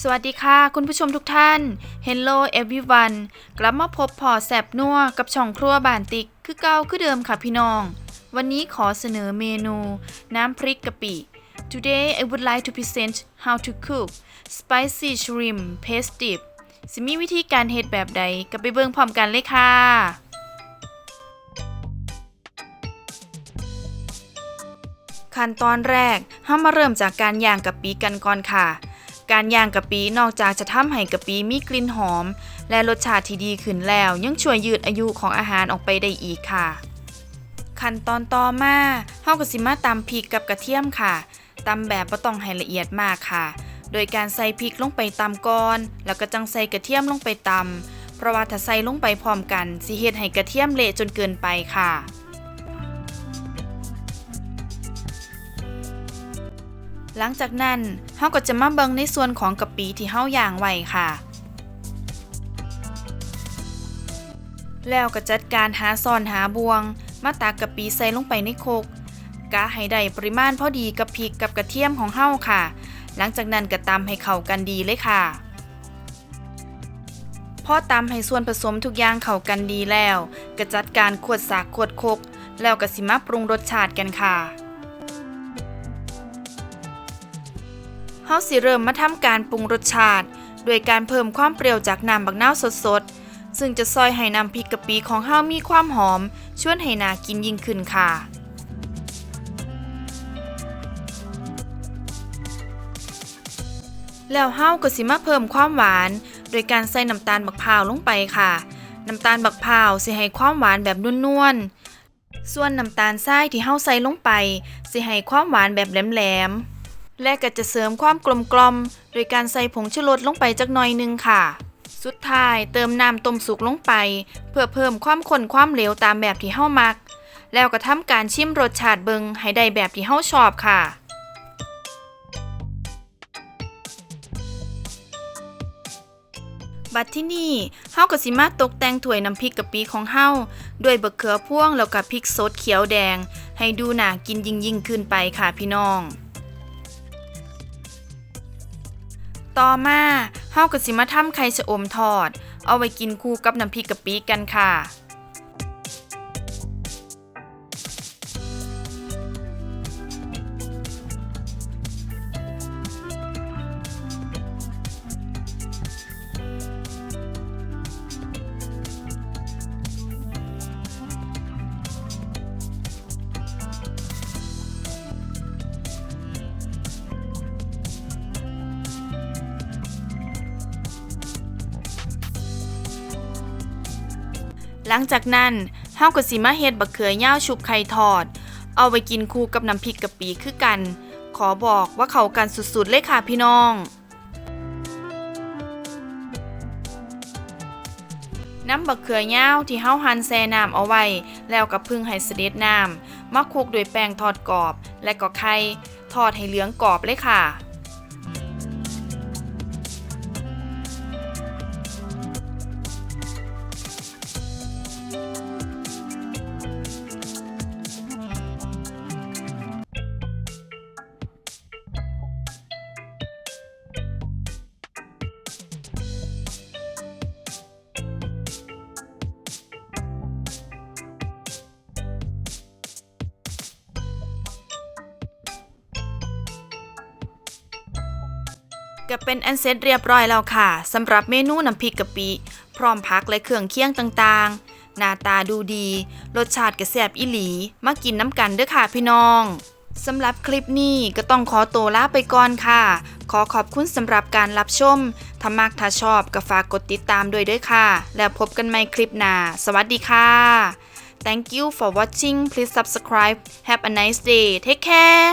สวัสดีค่ะ คุณผู้ชมทุกท่าน Hello everyone กลับมาพบพอแสบนัวกับช่องครัวบานติก คือเก่าคือเดิมค่ะพี่น้อง วันนี้ขอเสนอเมนู น้ำพริกกะปิ Today I would like to present how to cook spicy shrimp paste dip สิมีวิธีการเฮ็ดแบบใดก็ไปเบิ่งพร้อมกันเลยค่ะขั้นตอนแรกเฮามาเริ่มจากการย่างกะปิกันก่อนค่ะ การย่างกะปินอกจากจะทำให้กะปิมีกลิ่นหอม และรสชาติที่ดีขึ้นแล้ว ยังช่วยยืดอายุของอาหารออกไปได้อีกค่ะ ขั้นตอนต่อมาเฮาก็สิมาตำพริกกับกระเทียมค่ะตำแบบบ่ต้องให้ละเอียดมากค่ะ โดยการใส่พริกลงไปตำก่อน แล้วก็จังใส่กระเทียมลงไปตำเพราะว่าถ้าใส่ลงไปพร้อมกันสิเฮ็ดให้กระเทียมเละจนเกินไปค่ะ หลังจากนั้นเฮาก็จะมาเบิ่งในส่วนของกะปิที่เฮาย่างไว้ค่ะ แล้วก็จัดการหาซ่อนหาบวง มาตักกะปิใส่ลงไปในโคกกะให้ได้ปริมาณพอดีกับพริกกับกระเทียมของเฮาค่ะ หลังจากนั้นก็ตำให้เข้ากันดีเลยค่ะพอตำให้ส่วนผสมทุกอย่างเข้ากันดีแล้วก็จัดการขวดสากขวดโคกแล้วก็สิมาปรุงรสชาติกันค่ะาสิเริ่มมาทำการปรุงรสชาติ โดยการเพิ่มความเปรี้ยวจากน้ำบักนาวสดๆ ซึ่งจะซอยให้น้ำพริกกะปิของเฮามีความหอม ชวนให้นากินยิ่งขึ้นค่ะ แล้วเฮาก็สิมาเพิ่มความหวาน โดยการใส่น้ำตาลบักพร้าวลงไปค่ะ น้ำตาลบักพร้าวสิให้ความหวานแบบนวลๆส่วนน้ำตาลทรายที่เฮาใส่ลงไป สิให้ความหวานแบบแหลมๆ และก็จะเสริมความกลมกลมโดยการใส่ผงชูรสลงไปจักหน่อยนึงค่ะ สุดท้ายเติมน้ำต้มสุกลงไป เพื่อเพิ่มความข้นความเหลวตามแบบที่เฮามัก แล้วก็ทำการชิมรสชาติเบิงให้ได้แบบที่เฮาชอบค่ะบัดที่นี่เฮาก็สิมาตกแต่งถ้วยน้ำพริกกะปิของเฮาด้วยบะเขือพ่วงแล้วก็พริกสดเขียวแดง ให้ดูน่ากินยิ่งยิ่งขึ้นไปค่ะพี่น้อง ต่อมาเฮาก็สิมาทำไข่ชะอมทอด เอาไว้กินคู่กับน้ำพริกกะปิกันค่ะ หลังจากนั้นเฮาก็สิมาเฮ็ดบักเขือย่าวชุบไข่ทอด เอาไว้กินคู่กับน้ำพริกกะปิคือกัน ขอบอกว่าเขากันสุดๆเลยค่ะพี่น้อง น้ำบักเขือย่าวที่เฮาหั่นแซ่น้ำเอาไว้ แล้วก็พึ่งให้เสด็จน้ำมาคลุกด้วยแป้งทอดกรอบ และก็ไข่ทอดให้เหลืองกรอบเลยค่ะ ก็เป็นอันเสร็จเรียบร้อยแล้วค่ะสำหรับเมนูน้ำพริกกะปิ พร้อมผักและเครื่องเคียงต่างๆ หน้าตาดูดี รสชาติกระแซบอิหลี มากินน้ำกันเด้อค่ะพี่น้องสำหรับคลิปนี้ก็ต้องขอตัวลาไปก่อนค่ะ ขอขอบคุณสำหรับการรับชมถ้ามักถ้าชอบก็ฝากกดติดตามด้วยด้วยค่ะ แล้วพบกันใหม่คลิปหน้า สวัสดีค่ะ Thank you for watching please subscribe have a nice day take care